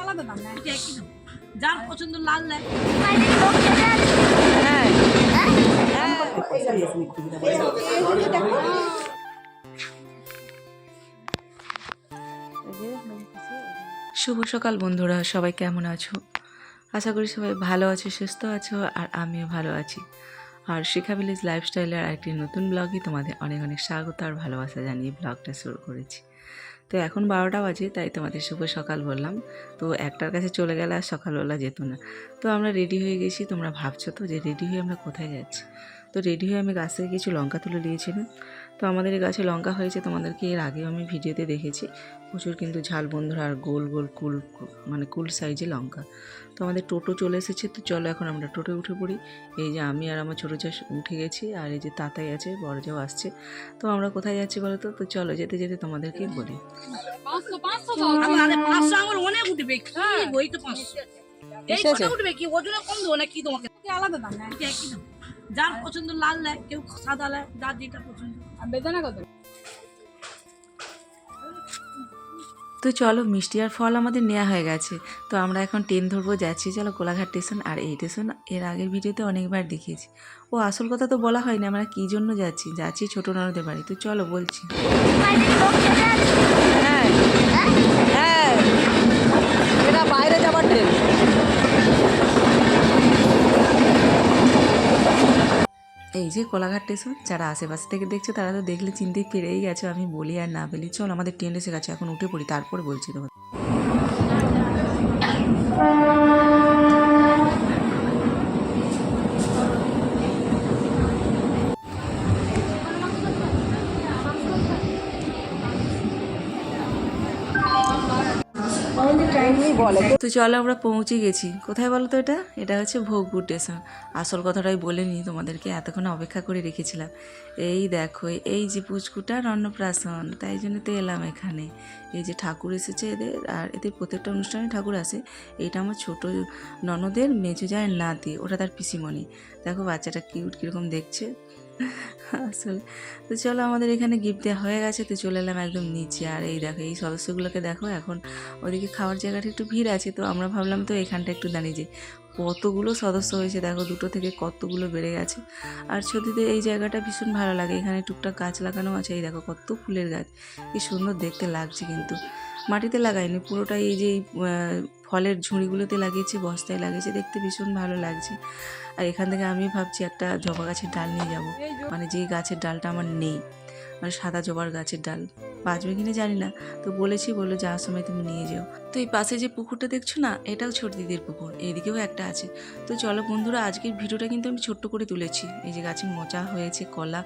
আলাদা দাম না এটা একই দাম। যার পছন্দ লাল নেয়। হ্যাঁ শুভ সকাল বন্ধুরা সবাই কেমন আছো? আশা করি সবাই ভালো আছো সুস্থ আছো আর আমিও ভালো আছি। আর শিখা ভিলেজ লাইফস্টাইলের আরেকটি নতুন ব্লগে তোমাদের অনেক অনেক স্বাগত আর ভালোবাসা জানিয়ে ব্লগটা শুরু করেছি। তো এখন বারোটা বাজে, তাই তোমাদের শুভ সকাল বললাম। তো একটার কাছে চলে গেলে আর সকালবেলা যেত না। তো আমরা রেডি হয়ে গেছি, তোমরা ভাবছ তো যে রেডি হয়ে আমরা কোথায় যাচ্ছি? তো রেডি হয়ে আমি গাছ থেকে কিছু লঙ্কা তুলে দিয়েছিলাম। তো আমাদের এই গাছে লঙ্কা হয়েছে তোমাদেরকে এর আগেও আমি ভিডিওতে দেখেছি। প্রচুর কিন্তু ঝাল বন্ধুরা আর গোল গোল কুল মানে কুল সাইজে লঙ্কা। তো আমাদের টোটো চলে এসেছে তো চলো এখন আমরা টোটো উঠে পড়ি। এই যে আমি আর আমার ছোটো চাষ উঠে গেছি আর এই যে তাতাই আছে বড় যাও আসছে। তো আমরা কোথায় যাচ্ছি বলো তো? তো চলো যেতে যেতে তোমাদেরকে বলি। আমার আরে পাঁচশো আঙুল অনেক উঠবে। কি ওই তো পাঁচশো? এই ঠিক আছে। কটা উঠবে কি? ওজনে কম দেবো না কি তোমাকে? আলাদা দাম একই দাম। যার পছন্দ লাল নেয় কেউ সাদা নেয় যার যেটা পছন্দ। বেদনা কত? তো চলো মিষ্টি আর ফল আমাদের নেওয়া হয়ে গেছে। তো আমরা এখন ট্রেন ধরবো যাচ্ছি চলো কোলাঘাট স্টেশন আর এই স্টেশনের আগের ভিডিওতে অনেকবার দেখিয়েছি। ও আসল কথা তো বলা হয়নি আমরা কী জন্য যাচ্ছি? যাচ্ছি ছোটো ননদের বাড়ি। তো চলো বলছি। হ্যাঁ হ্যাঁ। এটা বাইরে যাবার ট্রেন এই যে কোলাঘাট স্টেশন, যারা আশেপাশে থেকে দেখছ তারা তো দেখলে চিনতে পেরেই গেছো, আমি বলি আর না বলি। চল, আমাদের ট্রেন এসে গেছে, এখন উঠে পড়ি, তারপর বলছি তোমার তো চলো আমরা পৌঁছে গেছি। কোথায় বলো তো এটা? এটা হচ্ছে ভোগপুর স্টেশন আসল কথাটাই বলে নি তোমাদেরকে এতক্ষণ অপেক্ষা করে রেখেছিলাম। এই দেখো, এই যে পুচকুটার অন্নপ্রাশন, তাই জন্য তো এলাম এখানে। এই যে ঠাকুর এসেছে এদের, আর এদের প্রত্যেকটা অনুষ্ঠানে ঠাকুর আসে। এইটা আমার ছোট ননদের মেজো যায় নাতি, ওটা তার পিসিমণি। দেখো বাচ্চাটা কিউট কীরকম দেখছে। আসলে। তো চলো আমাদের এখানে গিফট দেওয়া হয়ে গেছে, তো চলে এলাম একদম নিচে। আর এই দেখো, এই সদস্যগুলোকে দেখো, এখন ওদিকে খাওয়ার জায়গাটা একটু ভিড় আছে, তো আমরা ভাবলাম তো এখানটা একটু দাঁড়িয়ে যে কতগুলো সদস্য হয়েছে দেখো, দুটো থেকে কতগুলো বেড়ে গেছে। আর সত্যিতে এই জায়গাটা ভীষণ ভালো লাগে, এখানে টুকটাক গাছ লাগানো আছে, এই দেখো কত ফুলের গাছ, কি সুন্দর দেখতে লাগছে কিন্তু। মাটিতে লাগাইনি, পুরোটাই এই যে ফলের ঝুড়িগুলোতে লাগিয়েছি বস্তায় লাগিয়েছি দেখতে ভীষণ ভালো লাগছে। আর এখান থেকে আমি ভাবছি একটা জবা গাছের ডাল নিয়ে যাব। মানে যে গাছের ডালটা আমার নেই মানে সাদা জবার গাছের ডাল। বাঁচবে কিনা জানি না। তো বলেছি, বলল, যাওয়ার সময় তুমি নিয়ে যেও। তো এই পাশে যে পুকুরটা দেখছ না, এটাও ছোট দিদির পুকুর, এদিকেও একটা আছে। তো চলো বন্ধুরা, আজকের ভিডিওটা কিন্তু আমি ছোট্ট করে তুলেছি। এই যে গাছে মোচা হয়েছে, কলা,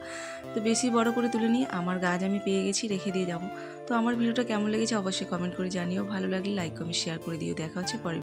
তো বেশি বড় করে তুলে নিই আমার গাছ আমি পেয়ে গেছি, রেখে দিয়ে যাব। তো আমার ভিডিওটা কেমন লেগেছে অবশ্যই কমেন্ট করে জানিও। ভালো লাগলে লাইক কমেন্ট শেয়ার করে দিও। দেখা হচ্ছে পরে